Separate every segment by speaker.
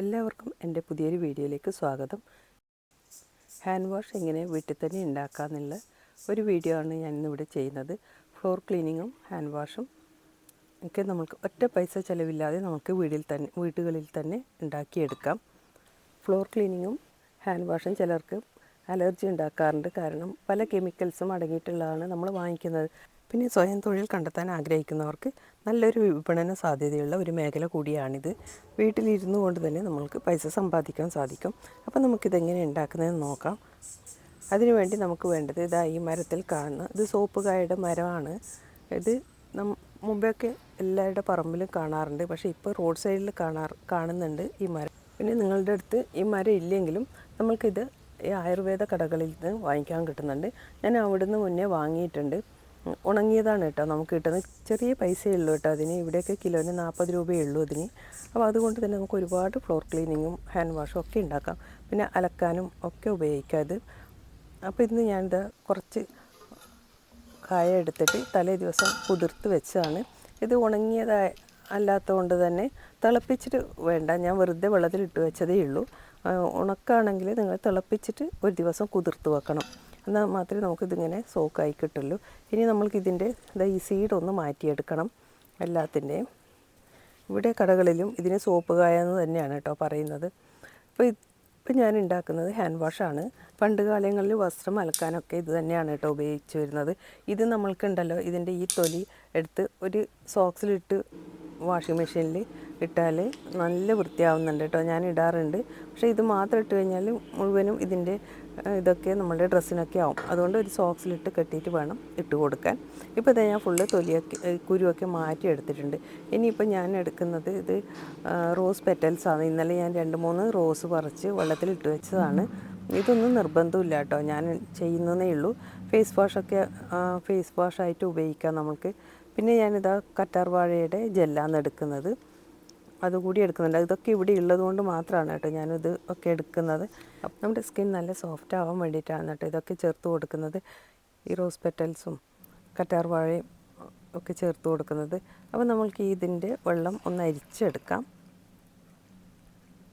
Speaker 1: എല്ലാവർക്കും എന്റെ പുതിയൊരു വീഡിയോയിലേക്ക് സ്വാഗതം. ഹാൻഡ് വാഷ് എങ്ങനെ വീട്ടിൽ തന്നെ ഉണ്ടാക്കാമെന്നുള്ള ഒരു വീഡിയോ ആണ് ഞാൻ ഇന്നിവിടെ ചെയ്യുന്നത്. ഫ്ലോർ ക്ലീനിങ്ങും ഹാൻഡ് വാഷും ഒക്കെ നമുക്ക് ഒറ്റ പൈസ ചിലവില്ലാതെ നമുക്ക് വീട്ടിൽ തന്നെ വീടുകളിൽ തന്നെ ഉണ്ടാക്കിയെടുക്കാം. ഫ്ലോർ ക്ലീനിങ്ങും ഹാൻഡ് വാഷും ചിലർക്ക് അലർജി ഉണ്ടാക്കാറുണ്ട്. കാരണം പല കെമിക്കൽസും അടങ്ങിയിട്ടുള്ളതാണ് നമ്മൾ വാങ്ങിക്കുന്നത്. പിന്നെ സ്വയം തൊഴിൽ കണ്ടെത്താൻ ആഗ്രഹിക്കുന്നവർക്ക് നല്ലൊരു വിപണന സാധ്യതയുള്ള ഒരു മേഖല കൂടിയാണിത്. വീട്ടിലിരുന്നു കൊണ്ട് തന്നെ നമ്മൾക്ക് പൈസ സമ്പാദിക്കാൻ സാധിക്കും. അപ്പോൾ നമുക്കിതെങ്ങനെ ഉണ്ടാക്കുന്നതെന്ന് നോക്കാം. അതിനുവേണ്ടി നമുക്ക് വേണ്ടത് ഇതാ ഈ മരത്തിൽ കാണുന്ന ഇത് സോപ്പ് കായുടെ മരമാണ്. ഇത് നം മുമ്പെയൊക്കെ എല്ലാവരുടെ പറമ്പിലും കാണാറുണ്ട്. പക്ഷേ ഇപ്പോൾ റോഡ് സൈഡിൽ കാണാ കാണുന്നുണ്ട് ഈ മരം. പിന്നെ നിങ്ങളുടെ അടുത്ത് ഈ മരം ഇല്ലെങ്കിലും നമ്മൾക്കിത് ഈ ആയുർവേദ കടകളിൽ നിന്ന് വാങ്ങിക്കാൻ കിട്ടുന്നുണ്ട്. ഞാൻ അവിടുന്ന് മുന്നേ വാങ്ങിയിട്ടുണ്ട്. ഉണങ്ങിയതാണ് കേട്ടോ. നമുക്ക് കിട്ടുന്നത് ചെറിയ പൈസയേ ഉള്ളൂ കേട്ടോ അതിന്. ഇവിടെയൊക്കെ കിലോന് നാൽപ്പത് രൂപയേ ഉള്ളൂ അതിന്. അപ്പോൾ അതുകൊണ്ട് തന്നെ നമുക്ക് ഒരുപാട് ഫ്ലോർ ക്ലീനിങ്ങും ഹാൻഡ് വാഷും ഒക്കെ ഉണ്ടാക്കാം. പിന്നെ അലക്കാനും ഒക്കെ ഉപയോഗിക്കാം ഇത് അപ്പോൾ ഇന്ന് ഞാനിത് കുറച്ച് കായ എടുത്തിട്ട് തലേ ദിവസം കുതിർത്ത് വെച്ചതാണ്. ഇത് ഉണങ്ങിയതായ അല്ലാത്തതുകൊണ്ട് തന്നെ തിളപ്പിച്ചിട്ട് വേണ്ട. ഞാൻ വെറുതെ വെള്ളത്തിലിട്ട് വെച്ചതേ ഉള്ളൂ. ഉണക്കാണെങ്കിൽ നിങ്ങൾ തിളപ്പിച്ചിട്ട് ഒരു ദിവസം കുതിർത്ത് വെക്കണം. എന്നാൽ മാത്രമേ നമുക്കിതിങ്ങനെ സോക്കായി കിട്ടുള്ളൂ. ഇനി നമ്മൾക്കിതിന്റെ ഈ സീഡ് ഒന്ന് മാറ്റിയെടുക്കണം എല്ലാത്തിന്റെയും. ഇവിടെ കടകളിലും ഇതിന് സോപ്പ് കായ എന്ന് തന്നെയാണ് കേട്ടോ പറയുന്നത്. അപ്പോൾ ഇപ്പം ഞാൻ ഉണ്ടാക്കുന്നത് ഹാൻഡ് വാഷാണ് പണ്ട് കാലങ്ങളിൽ വസ്ത്രം അലക്കാനൊക്കെ ഇത് തന്നെയാണ് കേട്ടോ ഉപയോഗിച്ച് വരുന്നത്. ഇത് നമ്മൾക്കുണ്ടല്ലോ ഇതിന്റെ ഈ തൊലി എടുത്ത് ഒരു സോക്സിലിട്ട് വാഷിംഗ് മെഷീനിൽ ഇട്ടാൽ നല്ല വൃത്തിയാവുന്നുണ്ട് കേട്ടോ. ഞാൻ ഇടാറുണ്ട്. പക്ഷേ ഇത് മാത്രം ഇട്ട് കഴിഞ്ഞാൽ മുഴുവനും ഇതിന്റെ ഇതൊക്കെ നമ്മുടെ ഡ്രസ്സിനൊക്കെ ആവും. അതുകൊണ്ട് ഒരു സോക്സിലിട്ട് കെട്ടിയിട്ട് വേണം ഇട്ട് കൊടുക്കാൻ. ഇപ്പോൾ ഇതാ ഞാൻ ഫുള്ള് തൊലിയൊക്കെ കുരുവൊക്കെ മാറ്റി എടുത്തിട്ടുണ്ട്. ഇനിയിപ്പോൾ ഞാൻ എടുക്കുന്നത് ഇത് റോസ് പെറ്റൽസ് ആണ്. ഇന്നലെ ഞാൻ രണ്ട് മൂന്ന് റോസ് പറിച്ച് വെള്ളത്തിലിട്ട് വെച്ചതാണ്. ഇതൊന്നും നിർബന്ധമില്ല കേട്ടോ. ഞാൻ ചെയ്യുന്നതേ ഉള്ളൂ. ഫേസ് വാഷൊക്കെ ഫേസ് വാഷായിട്ട് ഉപയോഗിക്കാം നമുക്ക് പിന്നെ ഞാനിതാ കറ്റാർ വാഴയുടെ ജെല്ലാണ് എടുക്കുന്നത്. അതുകൂടി എടുക്കുന്നുണ്ട്. ഇതൊക്കെ ഇവിടെ ഉള്ളതുകൊണ്ട് മാത്രമാണ് കേട്ടോ ഞാനിത് ഒക്കെ എടുക്കുന്നത്. നമ്മുടെ സ്കിൻ നല്ല സോഫ്റ്റ് ആവാൻ വേണ്ടിയിട്ടാണ് കേട്ടോ ഇതൊക്കെ ചേർത്ത് കൊടുക്കുന്നത്. ഈ റോസ് പെറ്റൽസും കറ്റാർ വാഴയും ഒക്കെ ചേർത്ത് കൊടുക്കുന്നത്. അപ്പോൾ നമ്മൾക്ക് ഇതിന്റെ വെള്ളം ഒന്ന് അരിച്ചെടുക്കാം.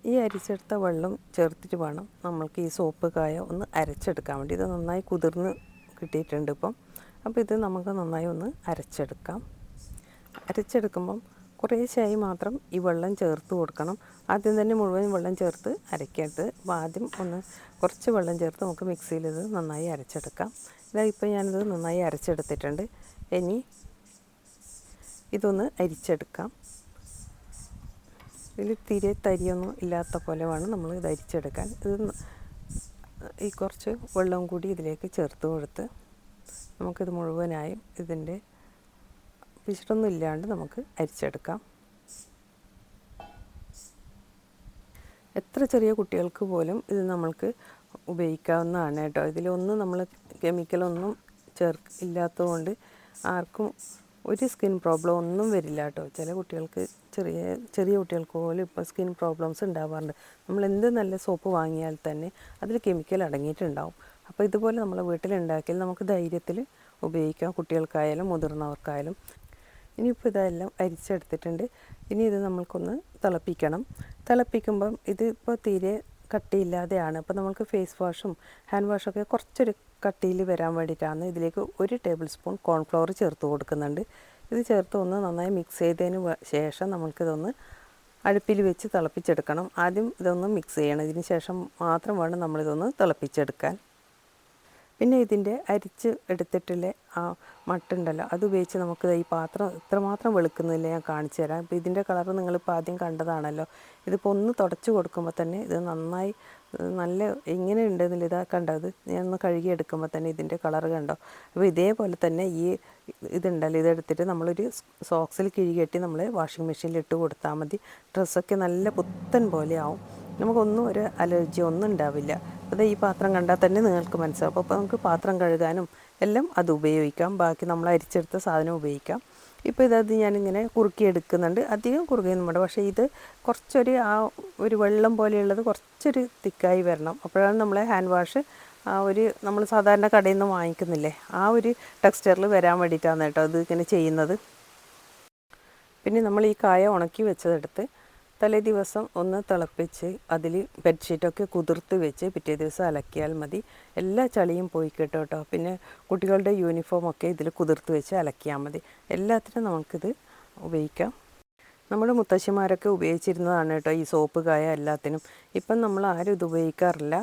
Speaker 1: ഈ അരിച്ചെടുത്ത വെള്ളം ചേർത്തിട്ട് വേണം നമ്മൾക്ക് ഈ സോപ്പ് കായ ഒന്ന് അരച്ചെടുക്കാൻ വേണ്ടി. ഇത് നന്നായി കുതിർന്ന് കിട്ടിയിട്ടുണ്ട് ഇപ്പം. അപ്പോൾ ഇത് നമുക്ക് നന്നായി ഒന്ന് അരച്ചെടുക്കാം. അരച്ചെടുക്കുമ്പം കുറേശ്ശായി മാത്രം ഈ വെള്ളം ചേർത്ത് കൊടുക്കണം. ആദ്യം തന്നെ മുഴുവൻ വെള്ളം ചേർത്ത് അരക്കരുത് ആദ്യം ഒന്ന് കുറച്ച് വെള്ളം ചേർത്ത് നമുക്ക് മിക്സിയിൽ ഇത് നന്നായി അരച്ചെടുക്കാം. ഇതാ ഇപ്പോൾ ഞാനിത് നന്നായി അരച്ചെടുത്തിട്ടുണ്ട്. ഇനി ഇതൊന്ന് അരിച്ചെടുക്കാം. ഇതിൽ തീരെ തരിയൊന്നും ഇല്ലാത്ത പോലെ വേണം നമ്മൾ ഇത് അരിച്ചെടുക്കാൻ. ഇത് ഈ കുറച്ച് വെള്ളം കൂടി ഇതിലേക്ക് ചേർത്ത് കൊടുത്ത് നമുക്കിത് മുഴുവനായും ഇതിന്റെ പിശിടൊന്നും ഇല്ലാണ്ട് നമുക്ക് അരിച്ചെടുക്കാം. എത്ര ചെറിയ കുട്ടികൾക്ക് പോലും ഇത് നമ്മൾക്ക് ഉപയോഗിക്കാവുന്നതാണ് കേട്ടോ. ഇതിലൊന്നും നമ്മൾ കെമിക്കലൊന്നും ചേർ ഇല്ലാത്തതുകൊണ്ട് ആർക്കും ഒരു സ്കിൻ പ്രോബ്ലം ഒന്നും വരില്ല കേട്ടോ. ചില കുട്ടികൾക്ക് ചെറിയ ചെറിയ കുട്ടികൾക്ക് പോലും ഇപ്പോൾ സ്കിൻ പ്രോബ്ലംസ് ഉണ്ടാവാറുണ്ട്. നമ്മൾ എന്ത് നല്ല സോപ്പ് വാങ്ങിയാൽ തന്നെ അതിൽ കെമിക്കൽ അടങ്ങിയിട്ടുണ്ടാവും. അപ്പോൾ ഇതുപോലെ നമ്മൾ വീട്ടിലുണ്ടാക്കിയാൽ നമുക്ക് ധൈര്യത്തിൽ ഉപയോഗിക്കാം. കുട്ടികൾക്കായാലും മുതിർന്നവർക്കായാലും ഇനിയിപ്പോൾ ഇതെല്ലാം അരിച്ചെടുത്തിട്ടുണ്ട്. ഇനി ഇത് നമ്മൾക്കൊന്ന് തിളപ്പിക്കണം. തിളപ്പിക്കുമ്പം ഇതിപ്പോൾ തീരെ കട്ടിയില്ലാതെയാണ്. അപ്പോൾ നമുക്ക് ഫേസ് വാഷും ഹാൻഡ് വാഷൊക്കെ കുറച്ചൊരു കട്ടിയിൽ വരാൻ വേണ്ടിയിട്ടാണ് ഇതിലേക്ക് ഒരു ടേബിൾ സ്പൂൺ കോൺഫ്ലവർ ചേർത്ത് കൊടുക്കുന്നുണ്ട്. ഇത് ചേർത്ത് ഒന്ന് നന്നായി മിക്സ് ചെയ്തതിന് ശേഷം നമുക്കിതൊന്ന് അടുപ്പിൽ വെച്ച് തിളപ്പിച്ചെടുക്കണം. ആദ്യം ഇതൊന്ന് മിക്സ് ചെയ്യണം. ഇതിന് ശേഷം മാത്രം വേണം നമ്മളിതൊന്ന് തിളപ്പിച്ചെടുക്കാൻ. പിന്നെ ഇതിന്റെ അരിച്ച് എടുത്തിട്ടുള്ള ആ മട്ടുണ്ടല്ലോ. അത് ഉപയോഗിച്ച് നമുക്ക് ഈ പാത്രം ഇത്രമാത്രം വെളുക്കുന്നില്ല ഞാൻ കാണിച്ചു തരാം. ഇപ്പോൾ ഇതിന്റെ കളർ നിങ്ങളിപ്പോൾ ആദ്യം കണ്ടതാണല്ലോ. ഇതിപ്പോൾ ഒന്ന് തുടച്ച് കൊടുക്കുമ്പോൾ തന്നെ ഇത് നന്നായി നല്ല ഇങ്ങനെ ഉണ്ടെന്നില്ല. ഇതാ കണ്ടത് ഞാൻ ഒന്ന് കഴുകി എടുക്കുമ്പോൾ തന്നെ ഇതിന്റെ കളർ കണ്ടോ? അപ്പോൾ ഇതേപോലെ തന്നെ ഈ ഇതുണ്ടല്ലോ ഇതെടുത്തിട്ട് നമ്മളൊരു സോക്സിൽ കിഴികെട്ടി നമ്മൾ വാഷിംഗ് മെഷീനിൽ ഇട്ട് കൊടുത്താൽ മതി. ഡ്രസ്സൊക്കെ നല്ല പുത്തൻ പോലെ ആവും. നമുക്കൊന്നും ഒരു അലർജി ഒന്നും ഉണ്ടാവില്ല. അത് ഈ പാത്രം കണ്ടാൽ തന്നെ നിങ്ങൾക്ക് മനസ്സിലാവും. അപ്പോൾ നമുക്ക് പാത്രം കഴുകാനും എല്ലാം അത് ഉപയോഗിക്കാം. ബാക്കി നമ്മൾ അരിച്ചെടുത്ത സാധനം ഉപയോഗിക്കാം. ഇപ്പോൾ ഇതത് ഞാനിങ്ങനെ കുറുക്കി എടുക്കുന്നുണ്ട് അധികം കുറുക്കിയൊന്നും വേണ്ട. പക്ഷേ ഇത് കുറച്ചൊരു ആ ഒരു വെള്ളം പോലെയുള്ളത് കുറച്ചൊരു തിക്കായി വരണം. അപ്പോഴാണ് നമ്മളെ ഹാൻഡ് വാഷ് ആ ഒരു നമ്മൾ സാധാരണ കടയിൽ നിന്ന് വാങ്ങിക്കുന്നില്ലേ? ആ ഒരു ടെക്സ്ചറിൽ വരാൻ വേണ്ടിയിട്ടാണ് കേട്ടോ ഇത് ഇങ്ങനെ ചെയ്യുന്നത്. പിന്നെ നമ്മൾ ഈ കായ ഉണക്കി വെച്ചതെടുത്ത് തലേ ദിവസം ഒന്ന് തിളപ്പിച്ച് അതിൽ ബെഡ്ഷീറ്റൊക്കെ കുതിർത്ത് വെച്ച് പിറ്റേ ദിവസം അലക്കിയാൽ മതി. എല്ലാ ചളിയും പോയി കിട്ടും പിന്നെ കുട്ടികളുടെ യൂണിഫോമൊക്കെ ഇതിൽ കുതിർത്ത് വെച്ച് അലക്കിയാൽ മതി. എല്ലാത്തിനും നമുക്കിത് ഉപയോഗിക്കാം. നമ്മുടെ മുത്തശ്ശിമാരൊക്കെ ഉപയോഗിച്ചിരുന്നതാണ് കേട്ടോ ഈ സോപ്പ് കായ എല്ലാത്തിനും. ഇപ്പം നമ്മൾ ആരും ഇത് ഉപയോഗിക്കാറില്ല.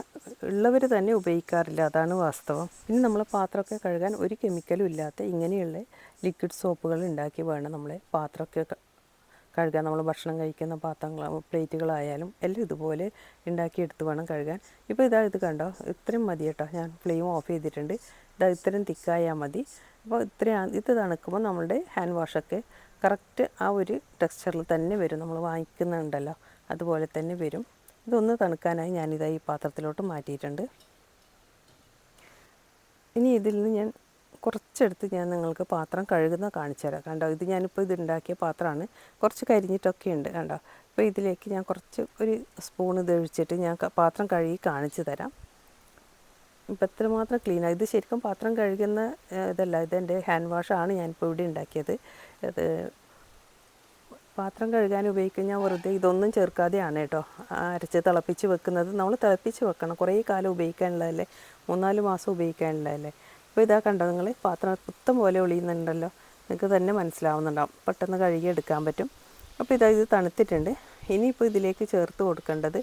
Speaker 1: ഉള്ളവർ തന്നെ ഉപയോഗിക്കാറില്ല. അതാണ് വാസ്തവം. പിന്നെ നമ്മൾ പാത്രമൊക്കെ കഴുകാൻ ഒരു കെമിക്കലും ഇല്ലാത്ത ഇങ്ങനെയുള്ള ലിക്വിഡ് സോപ്പുകൾ ഉണ്ടാക്കി വേണം നമ്മൾ പാത്രമൊക്കെ കഴുകാൻ നമ്മൾ ഭക്ഷണം കഴിക്കുന്ന പാത്രങ്ങൾ പ്ലേറ്റുകളായാലും എല്ലാം ഇതുപോലെ ഉണ്ടാക്കിയെടുത്ത് വേണം കഴുകാൻ. ഇപ്പോൾ ഇതാ ഇത് കണ്ടോ? ഇത്രയും മതി കേട്ടോ. ഞാൻ ഫ്ലെയിം ഓഫ് ചെയ്തിട്ടുണ്ട്. ഇതാ ഇത്രയും തിക്കായാൽ മതി. അപ്പോൾ ഇത്രയാണ് ഇത് തണുക്കുമ്പോൾ നമ്മളുടെ ഹാൻഡ് വാഷൊക്കെ കറക്റ്റ് ആ ഒരു ടെക്സ്ചറിൽ തന്നെ വരും. നമ്മൾ വാങ്ങിക്കുന്നുണ്ടല്ലോ അതുപോലെ തന്നെ വരും. ഇതൊന്ന് തണുക്കാനായി ഞാനിതാ ഈ പാത്രത്തിലോട്ട് മാറ്റിയിട്ടുണ്ട്. ഇനി ഇതിൽ നിന്ന് ഞാൻ കുറച്ചെടുത്ത് ഞാൻ നിങ്ങൾക്ക് പാത്രം കഴുകുന്ന കാണിച്ചു തരാം. കണ്ടോ? ഇത് ഞാനിപ്പോൾ ഇത് ഉണ്ടാക്കിയ പാത്രമാണ്. കുറച്ച് കരിഞ്ഞിട്ടൊക്കെ ഉണ്ട്. കണ്ടോ? അപ്പോൾ ഇതിലേക്ക് ഞാൻ കുറച്ച് ഒരു സ്പൂൺ ഇത് ഒഴിച്ചിട്ട് ഞാൻ പാത്രം കഴുകി കാണിച്ചു തരാം. ഇപ്പം എത്രമാത്രം ക്ലീനാണ് ഇത് ശരിക്കും പാത്രം കഴുകുന്ന ഇതല്ല. ഇതെന്റെ ഹാൻഡ് വാഷാണ് ഞാനിപ്പോൾ ഇവിടെ ഉണ്ടാക്കിയത്. അത് പാത്രം കഴുകാൻ ഉപയോഗിക്കുന്ന വെറുതെ ഇതൊന്നും ചേർക്കാതെയാണ് കേട്ടോ. അരച്ച് തിളപ്പിച്ച് വെക്കുന്നത്. നമ്മൾ തിളപ്പിച്ച് വെക്കണം. കുറേ കാലം ഉപയോഗിക്കാനുള്ളതല്ലേ? മൂന്നാൽ മാസം ഉപയോഗിക്കാനുള്ളതല്ലേ? അപ്പോൾ ഇതാ കണ്ടോ നിങ്ങൾ പാത്രം കുത്തം പോലെ ഒളിയുന്നുണ്ടല്ലോ. നിങ്ങൾക്ക് തന്നെ മനസ്സിലാവുന്നുണ്ടാവും. പെട്ടെന്ന് കഴുകി എടുക്കാൻ പറ്റും. അപ്പോൾ ഇതാ ഇത് തണുത്തിട്ടുണ്ട്. ഇനിയിപ്പോൾ ഇതിലേക്ക് ചേർത്ത് കൊടുക്കേണ്ടത്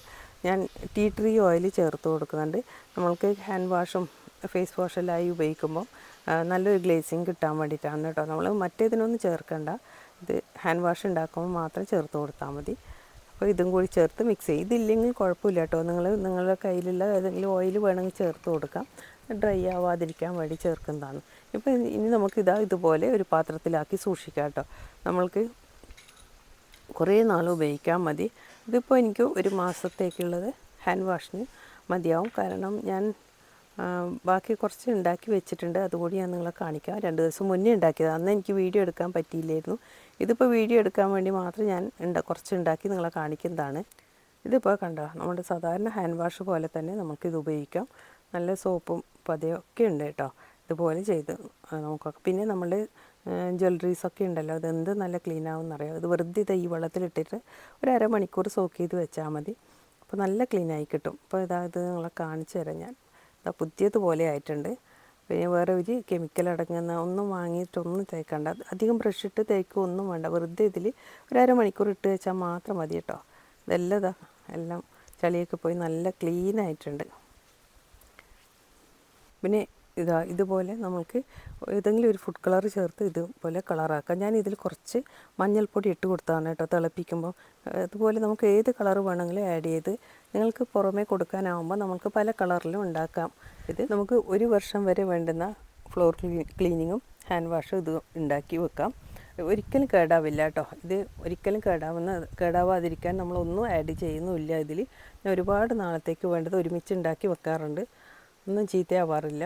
Speaker 1: ഞാൻ ടീ ട്രീ ഓയിൽ ചേർത്ത് കൊടുക്കുന്നുണ്ട്. നമ്മൾക്ക് ഹാൻഡ് വാഷും ഫേസ് വാഷെല്ലാം ഉപയോഗിക്കുമ്പോൾ നല്ലൊരു ഗ്ലേസിങ് കിട്ടാൻ വേണ്ടിയിട്ടാണ് കേട്ടോ. നമ്മൾ മറ്റേതിനൊന്നും ചേർക്കണ്ട. ഇത് ഹാൻഡ് വാഷ് ഉണ്ടാക്കുമ്പോൾ മാത്രം ചേർത്ത് കൊടുത്താൽ മതി. അപ്പോൾ ഇതും കൂടി ചേർത്ത് മിക്സ് ചെയ്യും ഇതില്ലെങ്കിൽ കുഴപ്പമില്ല കേട്ടോ. നിങ്ങൾ നിങ്ങളുടെ കയ്യിലുള്ള ഏതെങ്കിലും ഓയിൽ വേണമെങ്കിൽ ചേർത്ത് കൊടുക്കാം. ഡ്രൈ ആവാതിരിക്കാൻ വേണ്ടി ചേർക്കുന്നതാണ്. ഇപ്പോൾ ഇനി നമുക്ക് ഇതാ ഇതുപോലെ ഒരു പാത്രത്തിലാക്കി സൂക്ഷിക്കാം കേട്ടോ. നമ്മൾക്ക് കുറേ നാൾ ഉപയോഗിക്കാൻ മതി. ഇതിപ്പോൾ എനിക്ക് ഒരു മാസത്തേക്കുള്ളത് ഹാൻഡ് വാഷിന് മതിയാവും. കാരണം ഞാൻ ബാക്കി കുറച്ച് ഉണ്ടാക്കി വെച്ചിട്ടുണ്ട്. അതുകൂടി ഞാൻ നിങ്ങളെ കാണിക്കാം. രണ്ട് ദിവസം മുന്നേ ഉണ്ടാക്കിയത്. അന്ന് എനിക്ക് വീഡിയോ എടുക്കാൻ പറ്റിയില്ലായിരുന്നു. ഇതിപ്പോൾ വീഡിയോ എടുക്കാൻ വേണ്ടി മാത്രം ഞാൻ ഉണ്ട കുറച്ച് ഉണ്ടാക്കി നിങ്ങളെ കാണിക്കുന്നതാണ്. ഇതിപ്പോൾ കണ്ടോ നമ്മുടെ സാധാരണ ഹാൻഡ് വാഷ് പോലെ തന്നെ നമുക്കിത് ഉപയോഗിക്കാം. നല്ല സോപ്പും പതയും ഒക്കെ ഉണ്ട് കേട്ടോ. ഇതുപോലെ ചെയ്ത് നമുക്കൊക്കെ പിന്നെ നമ്മൾ ജ്വല്ലറീസൊക്കെ ഉണ്ടല്ലോ അതെന്ത് നല്ല ക്ലീൻ ആവും എന്നറിയാം ഇത് വെറുതെ ഇത് ഈ വെള്ളത്തിലിട്ടിട്ട് ഒരു അരമണിക്കൂർ സോക്ക് ചെയ്ത് വെച്ചാൽ മതി. അപ്പോൾ നല്ല ക്ലീനായി കിട്ടും. അപ്പോൾ ഇതാ ഇത് നിങ്ങളെ കാണിച്ചു തരാം ഞാൻ. പുതിയതുപോലെ ആയിട്ടുണ്ട്. പിന്നെ വേറെ ഒരു കെമിക്കൽ അടങ്ങുന്ന ഒന്നും വാങ്ങിയിട്ടൊന്നും തേക്കണ്ട. അധികം ബ്രഷ് ഇട്ട് തേക്കുക ഒന്നും വേണ്ട. വെറുതെ ഇതിൽ ഒരു അരമണിക്കൂർ ഇട്ട് വെച്ചാൽ മാത്രം മതി കേട്ടോ. ഇതെല്ലാം ഇതാ എല്ലാം ചളിയൊക്കെ പോയി നല്ല ക്ലീൻ ആയിട്ടുണ്ട്. പിന്നെ ഇതാ ഇതുപോലെ നമുക്ക് ഏതെങ്കിലും ഒരു ഫുഡ് കളർ ചേർത്ത് ഇതുപോലെ കളറാക്കാം ഞാൻ ഇതിൽ കുറച്ച് മഞ്ഞൾപ്പൊടി ഇട്ട് കൊടുത്താണ് കേട്ടോ തിളപ്പിക്കുമ്പോൾ അതുപോലെ നമുക്ക് ഏത് കളർ വേണമെങ്കിലും ആഡ് ചെയ്ത് നിങ്ങൾക്ക് പുറമേ കൊടുക്കാനാവുമ്പോൾ നമുക്ക് പല കളറിലും ഉണ്ടാക്കാം. ഇത് നമുക്ക് ഒരു വർഷം വരെ വേണ്ടുന്ന ഫ്ലോർ ക്ലീനിങ്ങും ഹാൻഡ് വാഷും ഇത് ഉണ്ടാക്കി വെക്കാം. ഒരിക്കലും കേടാവില്ല കേട്ടോ. ഇത് ഒരിക്കലും കേടാവുന്ന കേടാവാതിരിക്കാൻ നമ്മളൊന്നും ആഡ് ചെയ്യുന്നുമില്ല ഇതിൽ. ഞാൻ ഒരുപാട് നാളത്തേക്ക് വേണ്ടത് ഒരുമിച്ച് ഉണ്ടാക്കി വെക്കാറുണ്ട്. ഒന്നും ചീത്തയാവാറില്ല.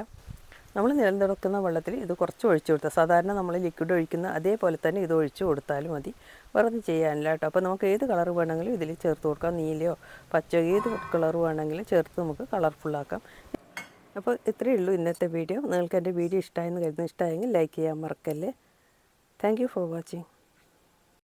Speaker 1: നമ്മൾ നിലനിർത്തുന്ന വെള്ളത്തിൽ ഇത് കുറച്ച് ഒഴിച്ചു കൊടുത്താൽ സാധാരണ നമ്മൾ ലിക്വിഡ് ഒഴിക്കുന്ന അതേപോലെ തന്നെ ഇത് ഒഴിച്ചു കൊടുത്താലും മതി. വേറെ ഒന്നും ചെയ്യാനില്ല കേട്ടോ. അപ്പോൾ നമുക്ക് ഏത് കളർ വേണമെങ്കിലും ഇതിൽ ചേർത്ത് കൊടുക്കാം. നീലയോ പച്ചയോ ഏത് കളർ വേണമെങ്കിലും ചേർത്ത് നമുക്ക് കളർഫുള്ളാക്കാം അപ്പോൾ ഇത്രയേ ഉള്ളൂ ഇന്നത്തെ വീഡിയോ. നിങ്ങൾക്ക് എന്റെ വീഡിയോ ഇഷ്ടമായെന്ന് കരുതുന്നു. ഇഷ്ടമായെങ്കിൽ ലൈക്ക് ചെയ്യാൻ മറക്കല്ലേ. Thank for watching